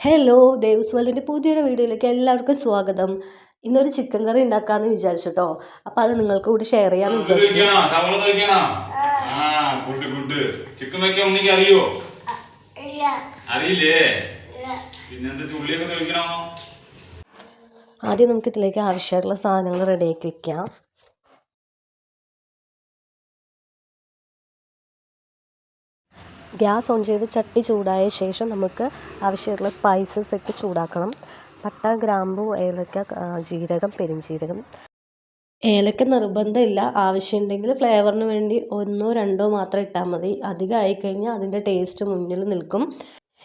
Hello Devas വേൾഡിന്റെ പുതിയൊരു വീഡിയോയിലേക്ക് എല്ലാവർക്കും സ്വാഗതം. ഇന്നൊരു ചിക്കൻ കറി ഉണ്ടാക്കാമെന്ന് വിചാരിച്ചിട്ടോ. അപ്പോൾ അത് നിങ്ങൾക്ക് കൂടി ഷെയർ ചെയ്യാമെന്ന് വിചാരിച്ചു അറിയോ? അറിയില്ലേ? പിന്നെന്താ ചുള്ളിയൊക്കെ ആദ്യം നമുക്ക് ഇതിലേക്ക് ആവശ്യമായിട്ടുള്ള സാധനങ്ങൾ റെഡിയാക്കി വെക്കാം. ഗ്യാസ് ഓൺ ചെയ്ത് ചട്ടി ചൂടായ ശേഷം നമുക്ക് ആവശ്യമായിട്ടുള്ള സ്പൈസസ് ഒക്കെ ചൂടാക്കണം. പട്ട ഗ്രാമ്പു ഏലക്ക ജീരകം പെരുംജീരകം ഏലക്ക നിർബന്ധമില്ല. ആവശ്യമുണ്ടെങ്കിൽ ഫ്ലേവറിന് വേണ്ടി ഒന്നോ രണ്ടോ മാത്രം ഇട്ടാൽ മതി. അധികം ആയിക്കഴിഞ്ഞാൽ അതിന്റെ ടേസ്റ്റ് മുന്നിൽ നിൽക്കും.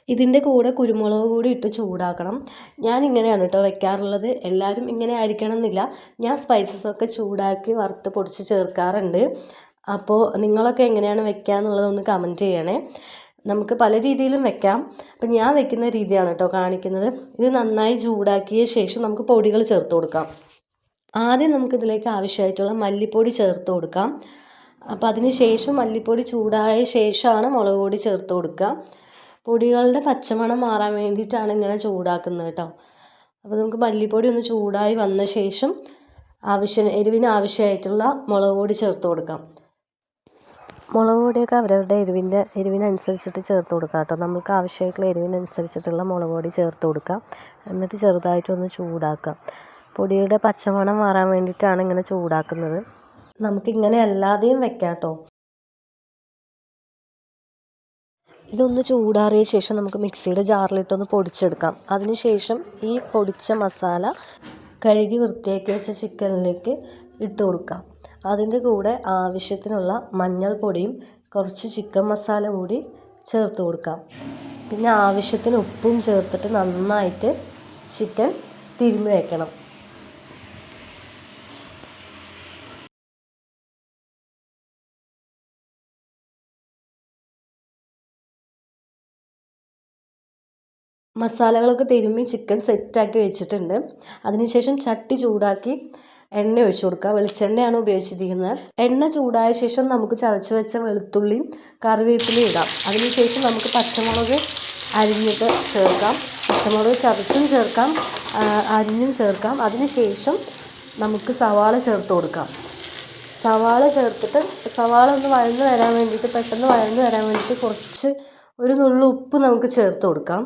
ഇതിന്റെ കൂടെ കുരുമുളക് കൂടി ഇട്ട് ചൂടാക്കണം. ഞാൻ ഇങ്ങനെയാണ് കേട്ടോ വെക്കാറുള്ളത്. എല്ലാവരും ഇങ്ങനെ ആയിരിക്കണം എന്നില്ല. ഞാൻ സ്പൈസസ് ഒക്കെ ചൂടാക്കി വറുത്ത് പൊടിച്ച് ചേർക്കാറുണ്ട്. അപ്പോൾ നിങ്ങളൊക്കെ എങ്ങനെയാണ് വെക്കുക എന്നുള്ളതൊന്ന് കമന്റ് ചെയ്യണേ. നമുക്ക് പല രീതിയിലും വെക്കാം. അപ്പം ഞാൻ വെക്കുന്ന രീതിയാണ് കേട്ടോ കാണിക്കുന്നത്. ഇത് നന്നായി ചൂടാക്കിയ ശേഷം നമുക്ക് പൊടികൾ ചേർത്ത് കൊടുക്കാം. ആദ്യം നമുക്കിതിലേക്ക് ആവശ്യമായിട്ടുള്ള മല്ലിപ്പൊടി ചേർത്ത് കൊടുക്കാം. അപ്പോൾ അതിന് ശേഷം മല്ലിപ്പൊടി ചൂടായ ശേഷമാണ് മുളക് പൊടി ചേർത്ത് കൊടുക്കുക. പൊടികളുടെ പച്ചമണം മാറാൻ വേണ്ടിയിട്ടാണ് ഇങ്ങനെ ചൂടാക്കുന്നത് കേട്ടോ. അപ്പോൾ നമുക്ക് മല്ലിപ്പൊടി ഒന്ന് ചൂടായി വന്ന ശേഷം ആവശ്യ എരിവിന് ആവശ്യമായിട്ടുള്ള മുളക് പൊടി ചേർത്ത് കൊടുക്കാം. മുളക് പൊടിയൊക്കെ അവരവരുടെ എരിവിന്റെ എരിവിനനുസരിച്ചിട്ട് ചേർത്ത് കൊടുക്കാം കേട്ടോ. നമുക്ക് ആവശ്യമായിട്ടുള്ള എരിവിനനുസരിച്ചിട്ടുള്ള മുളക് പൊടി ചേർത്ത് കൊടുക്കാം. എന്നിട്ട് ചെറുതായിട്ടൊന്ന് ചൂടാക്കാം. പൊടിയുടെ പച്ചമണം മാറാൻ വേണ്ടിയിട്ടാണ് ഇങ്ങനെ ചൂടാക്കുന്നത്. നമുക്കിങ്ങനെ അല്ലാതെയും വെക്കാം കേട്ടോ. ഇതൊന്ന് ചൂടാറിയ ശേഷം നമുക്ക് മിക്സിയുടെ ജാറിലിട്ടൊന്ന് പൊടിച്ചെടുക്കാം. അതിനുശേഷം ഈ പൊടിച്ച മസാല കഴുകി വൃത്തിയാക്കി വെച്ച ചിക്കനിലേക്ക് ഇട്ട് കൊടുക്കാം അതിന്റെ കൂടെ ആവശ്യത്തിനുള്ള മഞ്ഞൾപ്പൊടിയും കുറച്ച് ചിക്കൻ മസാല കൂടി ചേർത്ത് കൊടുക്കാം പിന്നെ ആവശ്യത്തിന് ഉപ്പും ചേർത്തിട്ട് നന്നായിട്ട് ചിക്കൻ തിരുമ്മി വയ്ക്കണം മസാലകളൊക്കെ തിരുമ്മി ചിക്കൻ സെറ്റാക്കി വെച്ചിട്ടുണ്ട്. അതിനുശേഷം ചട്ടി ചൂടാക്കി എണ്ണ ഒഴിച്ചു കൊടുക്കുക. വെളിച്ചെണ്ണയാണ് ഉപയോഗിച്ചിരിക്കുന്നത്. എണ്ണ ചൂടായ ശേഷം നമുക്ക് ചതച്ച് വെച്ച വെളുത്തുള്ളിയും കറിവേപ്പിലയും ഇടാം. അതിനുശേഷം നമുക്ക് പച്ചമുളക് അരിഞ്ഞിട്ട് ചേർക്കാം. പച്ചമുളക് ചതച്ചും ചേർക്കാം. അരിഞ്ഞും ചേർക്കാം. അതിനുശേഷം നമുക്ക് സവാള ചേർത്ത് കൊടുക്കാം. സവാള ചേർത്തിട്ട് സവാള ഒന്ന് വഴന്ന് വരാൻ വേണ്ടിയിട്ട് പെട്ടെന്ന് വഴന്ന് വരാൻ വേണ്ടിയിട്ട് കുറച്ച് ഒരു നുള്ളു ഉപ്പ് നമുക്ക് ചേർത്ത് കൊടുക്കാം.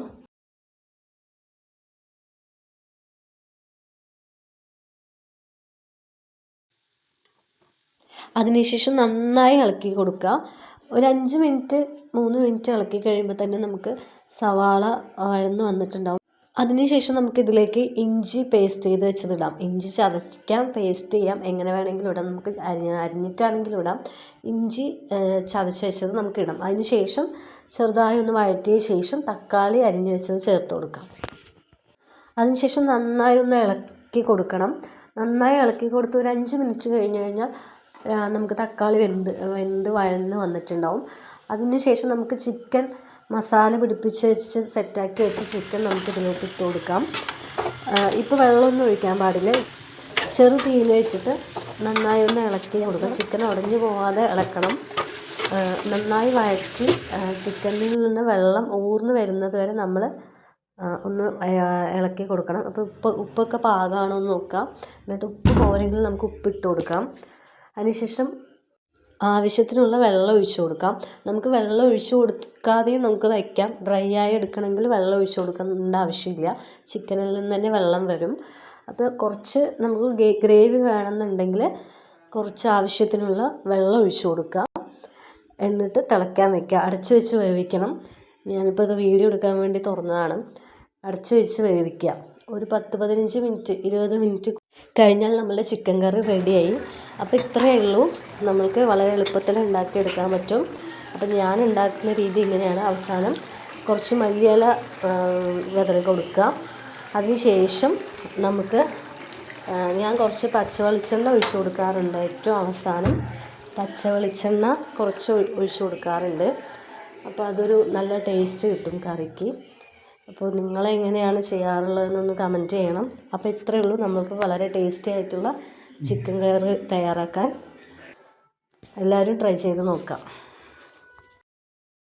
അതിനുശേഷം നന്നായി ഇളക്കി കൊടുക്കുക. ഒരു അഞ്ച് മിനിറ്റ് മൂന്ന് മിനിറ്റ് ഇളക്കി കഴിയുമ്പോൾ തന്നെ നമുക്ക് സവാള വഴന്ന് വന്നിട്ടുണ്ടാവും. അതിനുശേഷം നമുക്ക് ഇതിലേക്ക് ഇഞ്ചി പേസ്റ്റ് ചെയ്ത് വെച്ചതിടാം. ഇഞ്ചി ചതയ്ക്കാം പേസ്റ്റ് ചെയ്യാം. എങ്ങനെ വേണമെങ്കിലും ഇടാം. നമുക്ക് അരി അരിഞ്ഞിട്ടാണെങ്കിലും ഇടാം. ഇഞ്ചി ചതച്ച് വെച്ചത് നമുക്ക് ഇടാം. അതിനുശേഷം ചെറുതായി ഒന്ന് വഴറ്റിയ ശേഷം തക്കാളി അരിഞ്ഞ് വെച്ചത് ചേർത്ത് കൊടുക്കാം. അതിനുശേഷം നന്നായി ഒന്ന് ഇളക്കി കൊടുക്കണം. നന്നായി ഇളക്കി കൊടുത്ത് ഒരു അഞ്ച് മിനിറ്റ് കഴിഞ്ഞ് കഴിഞ്ഞാൽ നമുക്ക് തക്കാളി വെന്ത് വെന്ത് വഴന്ന് വന്നിട്ടുണ്ടാവും. അതിന് ശേഷം നമുക്ക് ചിക്കൻ മസാല പിടിപ്പിച്ച് വെച്ച് സെറ്റാക്കി വെച്ച ചിക്കൻ നമുക്ക് ഇതിലോട്ട് ഇട്ട് കൊടുക്കാം. ഇപ്പോൾ വെള്ളമൊന്നും ഒഴിക്കാൻ പാടില്ല. ചെറു തീയിൽ വെച്ചിട്ട് നന്നായി ഒന്ന് ഇളക്കി കൊടുക്കാം. ചിക്കൻ ഉടഞ്ഞു പോവാതെ ഇളക്കണം. നന്നായി വഴറ്റി ചിക്കനിൽ നിന്ന് വെള്ളം ഊർന്ന് വരുന്നത് വരെ നമ്മൾ ഒന്ന് ഇളക്കി കൊടുക്കണം. അപ്പോൾ ഉപ്പ് ഉപ്പൊക്കെ പാകമാണോ എന്ന് നോക്കാം. എന്നിട്ട് ഉപ്പ് പോരെങ്കിൽ നമുക്ക് ഉപ്പിട്ട് കൊടുക്കാം. അതിനുശേഷം ആവശ്യത്തിനുള്ള വെള്ളം ഒഴിച്ചു കൊടുക്കാം. നമുക്ക് വെള്ളം ഒഴിച്ചു കൊടുക്കാതെയും നമുക്ക് വയ്ക്കാം. ഡ്രൈ ആയി എടുക്കണമെങ്കിൽ വെള്ളം ഒഴിച്ചു കൊടുക്കേണ്ട ആവശ്യമില്ല. ചിക്കനിൽ നിന്ന് തന്നെ വെള്ളം വരും. അപ്പോൾ കുറച്ച് നമുക്ക് ഗ്രേവി വേണമെന്നുണ്ടെങ്കിൽ കുറച്ച് ആവശ്യത്തിനുള്ള വെള്ളം ഒഴിച്ചു കൊടുക്കുക എന്നിട്ട് തിളയ്ക്കാൻ വെക്കുക അടച്ചു വെച്ച് വേവിക്കണം. ഞാനിപ്പോൾ ഇത് വീഡിയോ എടുക്കാൻ വേണ്ടി തുറന്നതാണ്. അടച്ചു വെച്ച് വേവിക്കുക ഒരു പത്ത് പതിനഞ്ച് മിനിറ്റ് ഇരുപത് മിനിറ്റ് കഴിഞ്ഞാൽ നമ്മളുടെ ചിക്കൻ കറി റെഡിയായി അപ്പോൾ ഇത്രയേ ഉള്ളൂ. നമ്മൾക്ക് വളരെ എളുപ്പത്തിൽ ഉണ്ടാക്കിയെടുക്കാൻ പറ്റും. അപ്പോൾ ഞാൻ ഉണ്ടാക്കുന്ന രീതി ഇങ്ങനെയാണ്. അവസാനം കുറച്ച് മല്ലിയില വിതറി കൊടുക്കുക. അതിനുശേഷം നമുക്ക് ഞാൻ കുറച്ച് പച്ച വെളിച്ചെണ്ണ ഒഴിച്ചു കൊടുക്കാറുണ്ട് ഏറ്റവും അവസാനം. പച്ച വെളിച്ചെണ്ണ കുറച്ച് ഒഴി- ഒഴിച്ചു കൊടുക്കാറുണ്ട്. അപ്പോൾ അതൊരു നല്ല ടേസ്റ്റ് കിട്ടും കറിക്ക്. അപ്പോൾ നിങ്ങൾ നിങ്ങളെങ്ങനെയാണ് ചെയ്യാറുള്ളതെന്നൊന്ന് കമന്റ് ചെയ്യണം. അപ്പോൾ ഇത്രയേ ഉള്ളൂ. നമുക്ക് വളരെ ടേസ്റ്റി ആയിട്ടുള്ള ചിക്കൻ കറി തയ്യാറാക്കാൻ. എല്ലാവരും ട്രൈ ചെയ്ത് നോക്കാം.